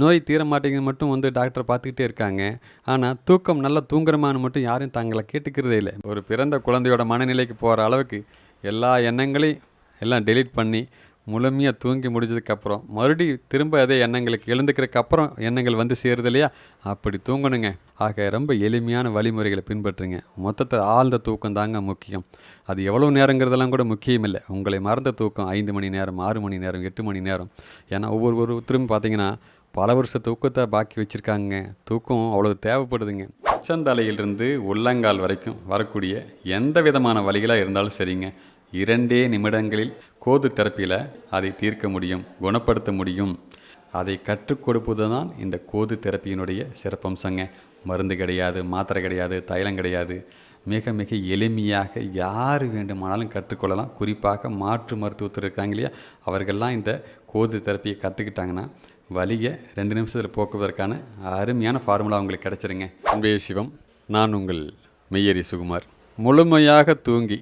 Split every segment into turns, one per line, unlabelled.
நோய் தீர மாட்டேங்குது மட்டும் வந்து டாக்டர் பார்த்துக்கிட்டே இருக்காங்க. ஆனால் தூக்கம் நல்லா தூங்குறமான்னு மட்டும் யாரும் தங்களை கேட்டுக்கிறதே இல்லை. ஒரு பிறந்த குழந்தையோட மனநிலைக்கு போகிற அளவுக்கு எல்லா எண்ணங்களையும் எல்லாம் டெலீட் பண்ணி முழுமையாக தூங்கி முடிஞ்சதுக்கப்புறம் மறுபடி திரும்ப அதே எண்ணங்களுக்கு எழுந்துக்கிறதுக்கப்புறம் எண்ணங்கள் வந்து சேருது இல்லையா? அப்படி தூங்கணுங்க. ஆக ரொம்ப எளிமையான வழிமுறைகளை பின்பற்றுங்க. மொத்தத்தில் ஆழ்ந்த தூக்கம் தாங்க முக்கியம். அது எவ்வளோ நேரங்கிறதெல்லாம் கூட முக்கியம் இல்லை. உங்களை மறந்த தூக்கம் ஐந்து மணி நேரம் ஆறு மணி நேரம் எட்டு மணி நேரம். ஏன்னா ஒவ்வொரு ஒருத்தரும் பார்த்தீங்கன்னா பல வருஷ தூக்கத்தை பாக்கி வச்சுருக்காங்க. தூக்கம் அவ்வளோ தேவைப்படுதுங்க. உச்சந்தலையிலிருந்து உள்ளங்கால் வரைக்கும் வரக்கூடிய எந்த விதமான வழிகளாக இருந்தாலும் சரிங்க. இரண்டே நிமிடங்களில் கோது தெரப்பியில் அதை தீர்க்க முடியும் குணப்படுத்த முடியும். அதை கற்றுக் கொடுப்பது தான் இந்த கோது தெரப்பியினுடைய சிறப்பம்சங்க. மருந்து கிடையாது மாத்திரை கிடையாது தைலம் கிடையாது. மிக மிக எளிமையாக யார் வேண்டுமானாலும் கற்றுக்கொள்ளலாம் குறிப்பாக மாற்று மருத்துவத்தில் இருக்காங்க இல்லையா? அவர்கள்லாம் இந்த கோது தெரப்பியை கற்றுக்கிட்டாங்கன்னா வலியை ரெண்டு நிமிஷத்தில் போக்குவதற்கான அருமையான ஃபார்முலா உங்களுக்கு கிடச்சிருங்க. அன்பே சிவம் நான் உங்கள் மெய்யரி சுகுமார். முழுமையாக தூங்கி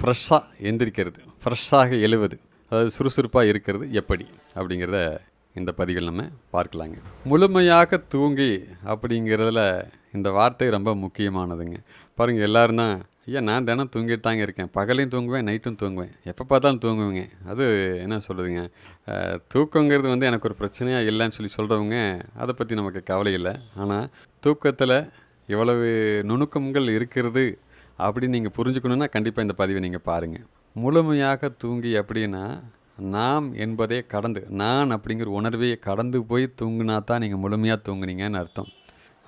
ஃப்ரெஷ்ஷாக எந்திரிக்கிறது ஃப்ரெஷ்ஷாக எழுவது அதாவது சுறுசுறுப்பாக இருக்கிறது எப்படி அப்படிங்கிறத இந்த பதிவில் நம்ம பார்க்கலாங்க. முழுமையாக தூங்கி அப்படிங்கிறதுல இந்த வார்த்தை ரொம்ப முக்கியமானதுங்க. பாருங்கள் எல்லாருன்னா தான் ஐயா நான் தினம் தூங்கிட்டு தாங்க இருக்கேன். பகலையும் தூங்குவேன் நைட்டும் தூங்குவேன். எப்போ பார்த்தாலும் தூங்குவேங்க. அது என்ன சொல்லுதுங்க தூக்கங்கிறது வந்து எனக்கு ஒரு பிரச்சனையாக இல்லைன்னு சொல்லி சொல்கிறவங்க அதை பற்றி நமக்கு கவலை இல்லை. ஆனால் தூக்கத்தில் இவ்வளவு நுணுக்கங்கள் இருக்கிறது அப்படின்னு நீங்கள் புரிஞ்சுக்கணுன்னா கண்டிப்பாக இந்த பதிவை நீங்கள் பாருங்கள் முழுமையாக தூங்கி அப்படின்னா நாம் என்பதே கடந்து நான் அப்படிங்கிற உணர்வையே கடந்து போய் தூங்குனா தான் நீங்கள் முழுமையாக தூங்குனீங்கன்னு அர்த்தம்.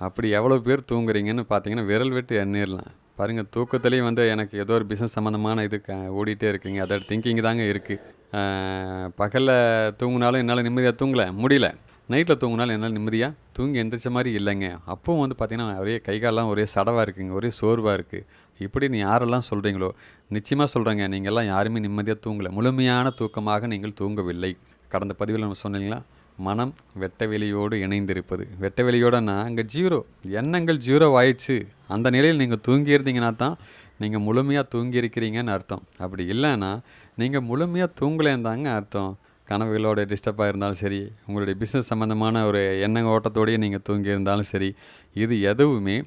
அப்படி எவ்வளோ பேர் தூங்குறீங்கன்னு பார்த்தீங்கன்னா விரல் வெட்டு எண்ணிடலாம் பாருங்கள் தூக்கத்துலேயும் வந்து எனக்கு ஏதோ ஒரு பிஸ்னஸ் சம்மந்தமான இது ஓடிட்டே இருக்குங்க. அதோட திங்கிங் தாங்க இருக்குது பகலில் தூங்கினாலும் என்னால் நிம்மதியாக தூங்கலை? முடியல. நைட்டில் தூங்கினாலும் என்னால் நிம்மதியாக தூங்கி எந்திரிச்ச மாதிரி இல்லைங்க. அப்பவும் வந்து பார்த்திங்கன்னா ஒரே கை காலெல்லாம் ஒரே சடவாக இருக்குங்க. ஒரே சோர்வாக இருக்குது இப்படி நீ யாரெல்லாம் சொல்கிறீங்களோ நிச்சயமாக சொல்கிறேங்க நீங்கள்லாம் யாருமே நிம்மதியாக தூங்கலை. முழுமையான தூக்கமாக நீங்கள் தூங்கவில்லை. கடந்த பதிவில் நம்ம சொன்னீங்களா? மனம் வெட்ட வெளியோடு இணைந்திருப்பது. வெட்ட வெளியோடனா அங்கே ஜீரோ. எண்ணங்கள் ஜீரோ ஆயிடுச்சு. அந்த நிலையில் நீங்கள் தூங்கியிருந்தீங்கன்னா தான் நீங்கள் முழுமையாக தூங்கியிருக்கிறீங்கன்னு அர்த்தம். அப்படி இல்லைன்னா நீங்கள் முழுமையாக தூங்கலேந்தாங்க அர்த்தம். கனவுகளோட டிஸ்டர்பாக இருந்தாலும் சரி உங்களுடைய பிஸ்னஸ் சம்மந்தமான ஒரு எண்ண ஓட்டத்தோடையே நீங்கள் தூங்கியிருந்தாலும் சரி இது எதுவுமே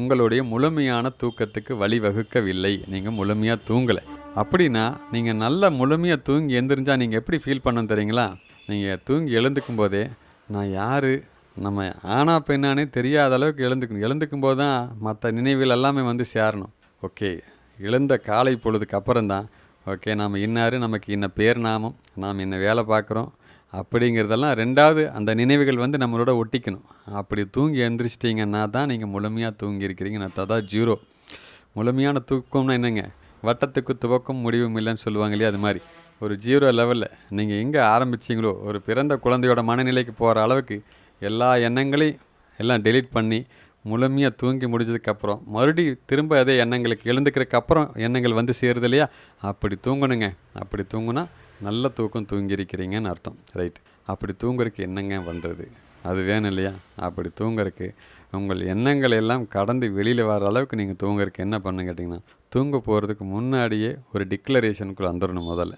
உங்களுடைய முழுமையான தூக்கத்துக்கு வழிவகுக்கவில்லை. நீங்கள் முழுமையாக தூங்கலை. அப்படின்னா நீங்கள் நல்லா முழுமையாக தூங்கி எந்திரிஞ்சால் நீங்கள் எப்படி ஃபீல் பண்ணணும் தெரியுங்களா? நீங்கள் தூங்கி எழுந்துக்கும் போதே நான் யார்? நம்ம ஆனா பெண்ணானே தெரியாத அளவுக்கு எழுந்துக்கணும். எழுந்துக்கும் போது தான் மற்ற நினைவுகள் எல்லாமே வந்து சேரணும். ஓகே எழுந்த காலை பொழுதுக்கு அப்புறம் தான் ஓகே நாம் இன்னார் நமக்கு இன்ன பேர் நாமம் நாம் இன்ன வேலை பார்க்குறோம் அப்படிங்கிறதெல்லாம் ரெண்டாவது அந்த நினைவுகள் வந்து நம்மளோட ஒட்டிக்கணும். அப்படி தூங்கி எழுந்திரிச்சிட்டிங்கன்னா தான் நீங்கள் முழுமையாக தூங்கி நான் அர்த்தம் ஜீரோ. முழுமையான தூக்கம்னா என்னங்க? வட்டத்துக்கு துவக்கம் முடிவும் இல்லைன்னு சொல்லுவாங்க இல்லையா அது மாதிரி. ஒரு ஜீரோ லெவலில் நீங்கள் எங்கே ஆரம்பிச்சீங்களோ ஒரு பிறந்த குழந்தையோட மனநிலைக்கு போகிற அளவுக்கு எல்லா எண்ணங்களையும் எல்லாம் டெலீட் பண்ணி முழுமையாக தூங்கி முடிஞ்சதுக்கப்புறம் மறுபடி திரும்ப அதே எண்ணங்களுக்கு எழுந்துக்கிறதுக்கு அப்புறம் எண்ணங்கள் வந்து சேருது இல்லையா? அப்படி தூங்கணுங்க. அப்படி தூங்குனா நல்ல தூக்கம் தூங்கியிருக்கிறீங்கன்னு அர்த்தம். ரைட் அப்படி தூங்குறதுக்கு என்னங்க பண்ணுறது அது வேணும் இல்லையா? அப்படி தூங்குறதுக்கு உங்கள் எண்ணங்கள் எல்லாம் கடந்து வெளியில் வர அளவுக்கு நீங்கள் தூங்குறதுக்கு என்ன பண்ணு கேட்டிங்கன்னா தூங்க போகிறதுக்கு முன்னாடியே ஒரு டிக்ளரேஷனுக்குள்ளே வந்துடணும் முதல்ல.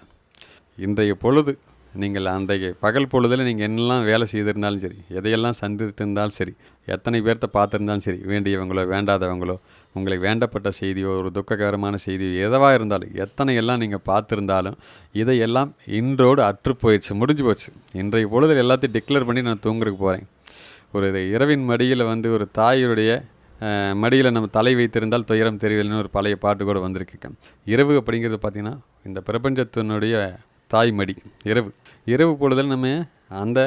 இன்றைய பொழுது நீங்கள் அன்றைய பகல் பொழுதில் நீங்கள் என்னெல்லாம் வேலை செய்திருந்தாலும் சரி எதையெல்லாம் சந்தித்திருந்தாலும் சரி எத்தனை பேர்த்த பார்த்துருந்தாலும் சரி வேண்டியவங்களோ வேண்டாதவங்களோ உங்களுக்கு வேண்டப்பட்ட செய்தியோ ஒரு துக்ககரமான செய்தியோ எதவாக இருந்தாலும் எத்தனை எல்லாம் நீங்கள் பார்த்துருந்தாலும் இதையெல்லாம் இன்றோடு அற்று போயிடுச்சு முடிஞ்சு போச்சு. இன்றைய பொழுதில் எல்லாத்தையும் டிக்ளேர் பண்ணி நான் தூங்குறதுக்கு போகிறேன் ஒரு இது இரவின் மடியில் வந்து ஒரு தாயுடைய மடியில் நம்ம தலை வைத்திருந்தால் துயரம் தெரியலன்னு ஒரு பழைய பாட்டு கூட வந்திருக்கு இரவு அப்படிங்கிறது பார்த்திங்கன்னா இந்த பிரபஞ்சத்தினுடைய தாய்மடி இரவு. இரவு பொழுதில் நம்ம அந்த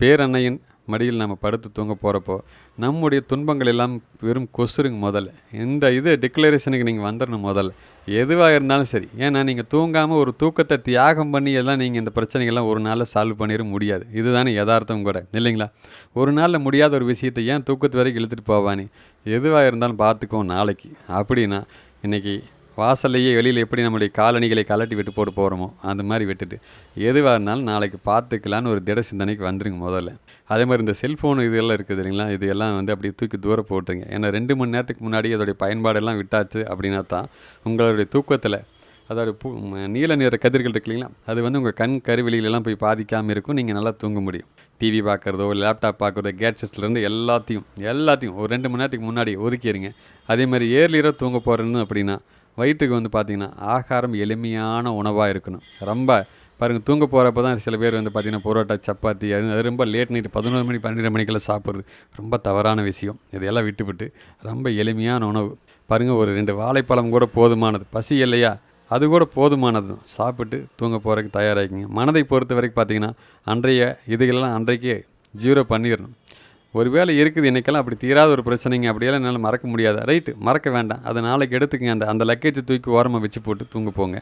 பேரன்னையின் மடியில் நம்ம படுத்து தூங்க போகிறப்போ நம்முடைய துன்பங்கள் எல்லாம் வெறும் கொசுருங்க முதல்ல. இந்த இது டிக்ளரேஷனுக்கு நீங்கள் வந்துடணும் முதல்ல. எதுவாக இருந்தாலும் சரி. ஏன்னா நீங்கள் தூங்காமல் ஒரு தூக்கத்தை தியாகம் பண்ணி எல்லாம் நீங்கள் இந்த பிரச்சனைகள்லாம் ஒரு நாளில் சால்வ் பண்ணிட முடியாது. இதுதானே யதார்த்தம் கூட. இல்லைங்களா? ஒரு நாளில் முடியாத ஒரு விஷயத்தை ஏன் தூக்கத்து வரைக்கும் இழுத்துட்டு போவானே? எதுவாக இருந்தாலும் பார்த்துக்குவோம் நாளைக்கு. அப்படின்னா இன்றைக்கி வாசல்லையே வெளியில் எப்படி நம்முடைய காலணிகளை கலட்டி விட்டு போட்டு போகிறோமோ அந்த மாதிரி விட்டுட்டு எதுவாக இருந்தாலும் நாளைக்கு பார்த்துக்கலான்னு ஒரு திட சிந்தனைக்கு வந்துருங்க முதல்ல. அதே மாதிரி இந்த செல்ஃபோன் இதெல்லாம் இருக்குது இல்லைங்களா இது எல்லாம் வந்து அப்படியே தூக்கி தூரம் போட்டுருங்க. ஏன்னா ரெண்டு மணி நேரத்துக்கு முன்னாடி அதோடைய பயன்பாடெல்லாம் விட்டாச்சு அப்படின்னா தான் உங்களுடைய தூக்கத்தில் அதோட பூ நீல நிற கதிர்கள் இருக்கு இல்லைங்களா? அது வந்து உங்கள் கண் கருவிலிகளெல்லாம் போய் பாதிக்காமல் இருக்கும். நீங்கள் நல்லா தூங்க முடியும். டிவி பார்க்குறதோ லேப்டாப் பார்க்குறதோ கேட்ஜெட்ஸ்லேருந்து எல்லாத்தையும் எல்லாத்தையும் ஒரு ரெண்டு மணி நேரத்துக்கு முன்னாடி ஒதுக்கிடுங்க அதே மாதிரி ஏர்லியராக தூங்க போகிறேன்னு அப்படின்னா வயிற்றுக்கு வந்து பார்த்திங்கன்னா ஆகாரம் எளிமையான உணவாக இருக்கணும். ரொம்ப பாருங்கள் தூங்க போகிறப்ப தான் சில பேர் வந்து பார்த்திங்கன்னா பரோட்டா சப்பாத்தி அது அது ரொம்ப லேட் நைட்டு பதினோரு மணி பன்னெண்டு மணிக்கெல்லாம் சாப்பிட்றது ரொம்ப தவறான விஷயம். இதையெல்லாம் விட்டுவிட்டு ரொம்ப எளிமையான உணவு. பாருங்கள் ஒரு ரெண்டு வாழைப்பழம் கூட போதுமானது. பசி இல்லையா? அது கூட போதுமானது சாப்பிட்டு தூங்க போகிறதுக்கு தயாராகிங்க மனதை பொறுத்த வரைக்கும் பார்த்தீங்கன்னா அன்றைய இதுகளெல்லாம் அன்றைக்கே ஜீரோ பண்ணிடணும். ஒருவேளை இருக்குது இன்றைக்கெல்லாம் அப்படி தீராத ஒரு பிரச்சனைங்க அப்படியெல்லாம் என்னால் மறக்க முடியாது. ரைட்டு மறக்க வேண்டாம். அதை நாளைக்கு எடுத்துக்கங்க. அந்த அந்த லக்கேஜை தூக்கி ஓரமாக வச்சு போட்டு தூங்க போங்க.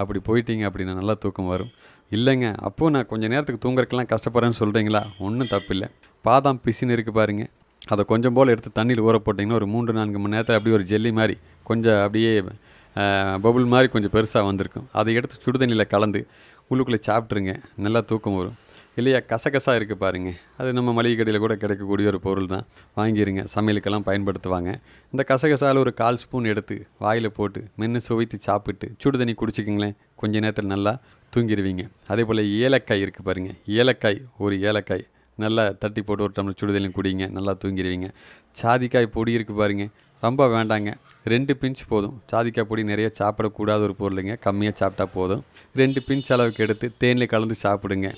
அப்படி போயிட்டீங்க அப்படின்னா நல்லா தூக்கம் வரும். இல்லைங்க. அப்போது நான் கொஞ்சம் நேரத்துக்கு தூங்குறக்கெல்லாம் கஷ்டப்படுறேன்னு சொல்கிறீங்களா ஒன்றும் தப்பில்லை. பாதாம் பிசின்னு இருக்குது பாருங்கள் அதை கொஞ்சம் போல் எடுத்து தண்ணியில் ஊற போட்டிங்கன்னா ஒரு மூன்று நான்கு மணி நேரத்தில் அப்படியே ஒரு ஜெல்லி மாதிரி கொஞ்சம் அப்படியே பபுள் மாதிரி கொஞ்சம் பெருசாக வந்திருக்கும். அதை எடுத்து சுடுதண்ணியில் கலந்து உள்ளுக்குள்ளே சாப்பிட்ருங்க நல்லா தூக்கம் வரும். இல்லையா கசகசா இருக்குது பாருங்க. அது நம்ம மளிகை கடையில் கூட கிடைக்கக்கூடிய ஒரு பொருள் தான். வாங்கிருங்க சமையலுக்கெல்லாம் பயன்படுத்துவாங்க. இந்த கசகசாவில் ஒரு கால் ஸ்பூன் எடுத்து வாயில் போட்டு மென்று சுவைத்து சாப்பிட்டு சுடு தண்ணி குடிச்சிக்கிங்களேன். கொஞ்ச நேரத்தில் நல்லா தூங்கிடுவீங்க அதே போல் ஏலக்காய் இருக்குது பாருங்கள் ஏலக்காய் ஒரு ஏலக்காய். நல்லா தட்டி போட்டு ஒரு டம்ளர் சுடுதலையும் குடிங்க நல்லா தூங்கிடுவீங்க சாதிக்காய் பொடி இருக்குது பாருங்கள் ரொம்ப வேண்டாங்க. ரெண்டு பிஞ்ச் போதும். சாதிக்காய் பொடி நிறைய சாப்பிடக்கூடாத ஒரு பொருளுங்க கம்மியாக சாப்பிட்டா போதும். ரெண்டு பிஞ்ச் அளவுக்கு எடுத்து தேனில் கலந்து சாப்பிடுங்க.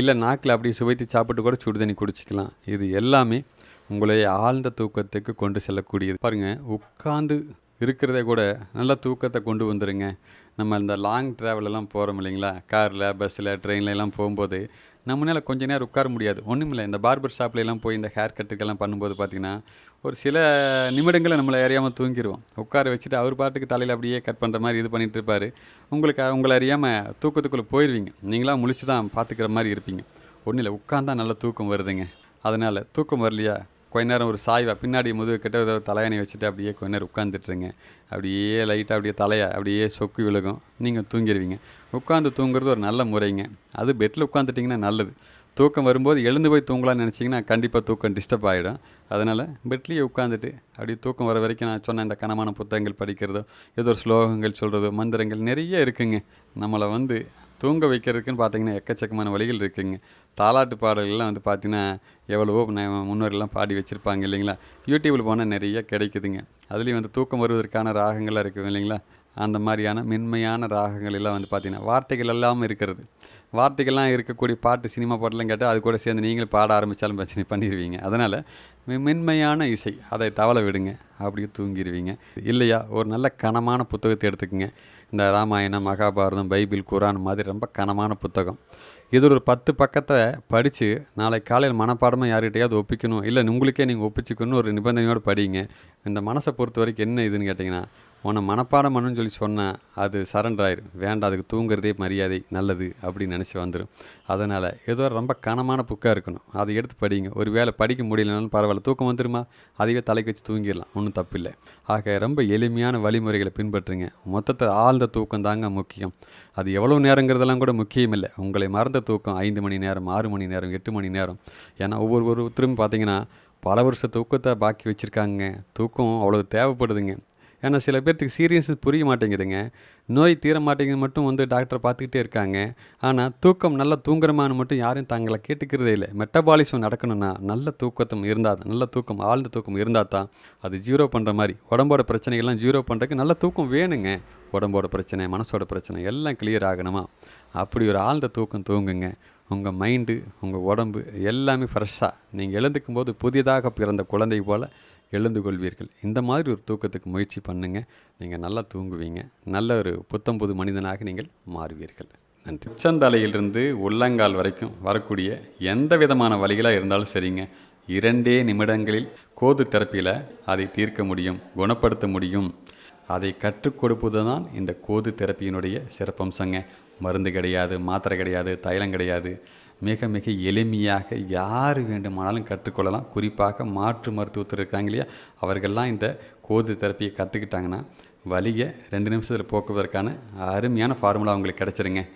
இல்லை நாக்கில் அப்படியே சுவைத்து சாப்பிட்டு கூட சுடு தண்ணி குடிச்சிக்கலாம். இது எல்லாமே உங்களை ஆழ்ந்த தூக்கத்துக்கு கொண்டு செல்லக்கூடியது. பாருங்கள் உட்காந்து இருக்கிறத கூட நல்ல தூக்கத்தை கொண்டு வந்துடுங்க நம்ம இந்த லாங் ட்ராவலெல்லாம் போகிறோம் இல்லைங்களா? காரில் பஸ்ஸில் ட்ரெயின்லலாம் எல்லாம் போகும்போது நம்மளால கொஞ்ச நேரம் உட்கார முடியாது. ஒன்றுமில்லை இந்த பார்பர் ஷாப்ல எல்லாம் போய் இந்த ஹேர் கட்டுக்கெல்லாம் பண்ணும்போது பார்த்திங்கன்னா ஒரு சில நிமிடங்களை நம்மளை அறியாமல் தூங்கிடுவோம் உட்கார வச்சுட்டு அவர் பாட்டுக்கு தலையில் அப்படியே கட் பண்ணுற மாதிரி இது பண்ணிட்டு இருப்பார். உங்களுக்கு உங்களை அறியாமல் தூக்கத்துக்குள்ளே போயிடுவீங்க நீங்களாம் முழிச்சு தான் பார்த்துக்கிற மாதிரி இருப்பீங்க. ஒன்றும் இல்லை உட்காந்தா நல்ல தூக்கம் வருதுங்க. அதனால் தூக்கம் வரலையா? கொஞ்ச நேரம் ஒரு சாய்வாக பின்னாடி முதுகு கிட்ட ஏதோ தலையணை வச்சுட்டு அப்படியே கொஞ்ச நேரம் உட்காந்துட்ருங்க அப்படியே லைட்டாக அப்படியே தலையை அப்படியே சொக்கு விழுகும். நீங்கள் தூங்கிடுவீங்க உட்காந்து தூங்குறது ஒரு நல்ல முறைங்க. அது பெட்டில் உட்காந்துட்டிங்கன்னா நல்லது. தூக்கம் வரும்போது எழுந்து போய் தூங்கலாம்னு நினச்சிங்கன்னா கண்டிப்பாக தூக்கம் டிஸ்டர்ப் ஆகிடும் அதனால் பெட்லேயே உட்காந்துட்டு அப்படியே தூக்கம் வர வரைக்கும் நான் சொன்ன இந்த கனமான புத்தகங்கள் படிக்கிறதோ ஏதோ ஒரு ஸ்லோகங்கள் சொல்கிறதோ மந்திரங்கள் நிறைய இருக்குங்க. நம்மளை வந்து தூங்க வைக்கிறதுக்குன்னு பார்த்தீங்கன்னா எக்கச்சக்கமான வழிகள் இருக்குங்க. தாலாட்டு பாடல்கள்லாம் வந்து பார்த்தீங்கன்னா எவ்வளவோ முன்னோர்கள்லாம் பாடி வச்சுருப்பாங்க இல்லைங்களா? யூடியூப்பில் போனால் நிறைய கிடைக்குதுங்க. அதுலேயும் வந்து தூக்கம் வருவதற்கான ராகங்கள்லாம் இருக்குது இல்லைங்களா? அந்த மாதிரியான மென்மையான ராகங்கள் எல்லாம் வந்து பார்த்திங்கன்னா வார்த்தைகள் எல்லாம் இருக்கிறது. வார்த்தைகள்லாம் இருக்கக்கூடிய பாட்டு சினிமா பாட்டெல்லாம் கேட்டால் அது கூட சேர்ந்து நீங்களும் பாட ஆரம்பித்தாலும் பிரச்சனை பண்ணிடுவீங்க அதனால் மென்மையான இசை. அதை தவள விடுங்க. அப்படியே தூங்கிடுவீங்க இல்லையா? ஒரு நல்ல கனமான புத்தகத்தை எடுத்துக்கோங்க. இந்த ராமாயணம் மகாபாரதம் பைபிள் குரான் மாதிரி ரொம்ப கனமான புத்தகம். இது ஒரு பத்து பக்கத்தை படித்து நாளை காலையில் மனப்பாடமாக யார்கிட்டையாவது ஒப்பிக்கணும். இல்லை உங்களுக்கே நீங்கள் ஒப்பிச்சுக்கணும்னு ஒரு நிபந்தனையோடு படிங்க. இந்த மனசை பொறுத்த வரைக்கும் என்ன இதுன்னு கேட்டிங்கன்னா உன்னை மனப்பாடம் பண்ணுன்னு சொல்லி சொன்னேன் அது சரண்டர் ஆயிரும். வேண்டாம் அதுக்கு தூங்குறதே மரியாதை நல்லது அப்படின்னு நினச்சி வந்துடும் அதனால் ஏதோ ரொம்ப கனமான புக்காக இருக்கணும். அதை எடுத்து படிங்க. ஒரு வேளை படிக்க முடியலனாலும் பரவாயில்ல. தூக்கம் வந்துருமா? அதையே தலைக்கு வச்சு தூங்கிடலாம். ஒன்றும் தப்பில்லை. ஆக ரொம்ப எளிமையான வழிமுறைகளை பின்பற்றுங்க. மொத்தத்தில் ஆழ்ந்த தூக்கம் தாங்க முக்கியம். அது எவ்வளோ நேரங்கிறதெல்லாம் கூட முக்கியம் இல்லை. உங்களை மறந்த தூக்கம் ஐந்து மணி நேரம் ஆறு மணி நேரம் எட்டு மணி நேரம். ஏன்னா ஒவ்வொரு ஒருத்தரும் பார்த்தீங்கன்னா பல வருஷ தூக்கத்தை பாக்கி வச்சுருக்காங்க. தூக்கம் அவ்வளோ தேவைப்படுதுங்க. ஏன்னா சில பேர்த்துக்கு சீரியஸ்னஸ் புரிய மாட்டேங்குதுங்க. நோய் தீர மாட்டேங்குது மட்டும் வந்து டாக்டர் பார்த்துக்கிட்டே இருக்காங்க. ஆனால் தூக்கம் நல்லா தூங்குறமான்னு மட்டும் யாரும் தங்களை கேட்டுக்கிறதே இல்லை. மெட்டபாலிசம் நடக்கணும்னா நல்ல தூக்கத்தம் இருந்தால் தான் நல்ல தூக்கம் ஆழ்ந்த தூக்கம் இருந்தால் தான் அது ஜீரோ பண்ணுற மாதிரி. உடம்போட பிரச்சனைகள்லாம் ஜீரோ பண்ணுறதுக்கு நல்ல தூக்கம் வேணுங்க. உடம்போட பிரச்சனை மனசோட பிரச்சனை எல்லாம் கிளியர் ஆகணுமா? அப்படி ஒரு ஆழ்ந்த தூக்கம் தூங்குங்க. உங்கள் மைண்டு உங்கள் உடம்பு எல்லாமே ஃப்ரெஷ்ஷாக நீங்கள் எழுந்துக்கும் போது புதிதாக பிறந்த குழந்தை போல் எழுந்து கொள்வீர்கள். இந்த மாதிரி ஒரு தூக்கத்துக்கு முயற்சி பண்ணுங்க. நீங்கள் நல்லா தூங்குவீங்க. நல்ல ஒரு புத்தம் புது மனிதனாக நீங்கள் மாறுவீர்கள். நன்றி. உச்சந்தலையிலிருந்து உள்ளங்கால் வரைக்கும் வரக்கூடிய எந்த விதமான வழிகளாக இருந்தாலும் சரிங்க. இரண்டே நிமிடங்களில் கோது தெரப்பியில் அதை தீர்க்க முடியும் குணப்படுத்த முடியும். அதை கற்றுக் கொடுப்பது தான் இந்த கோது தெரப்பியினுடைய சிறப்பம்சங்க. மருந்து கிடையாது மாத்திரை கிடையாது தைலம் கிடையாது. மிக மிக எளிமையாக யார் வேண்டுமானாலும் கற்றுக்கொள்ளலாம். குறிப்பாக மாற்று மருத்துவத்தில் இருக்காங்க இல்லையா? அவர்கள்லாம் இந்த கோது தெரப்பியை கற்றுக்கிட்டாங்கன்னா வலியை ரெண்டு நிமிஷத்தில் போக்குவதற்கான அருமையான ஃபார்முலா அவங்களுக்கு கிடச்சிருங்க.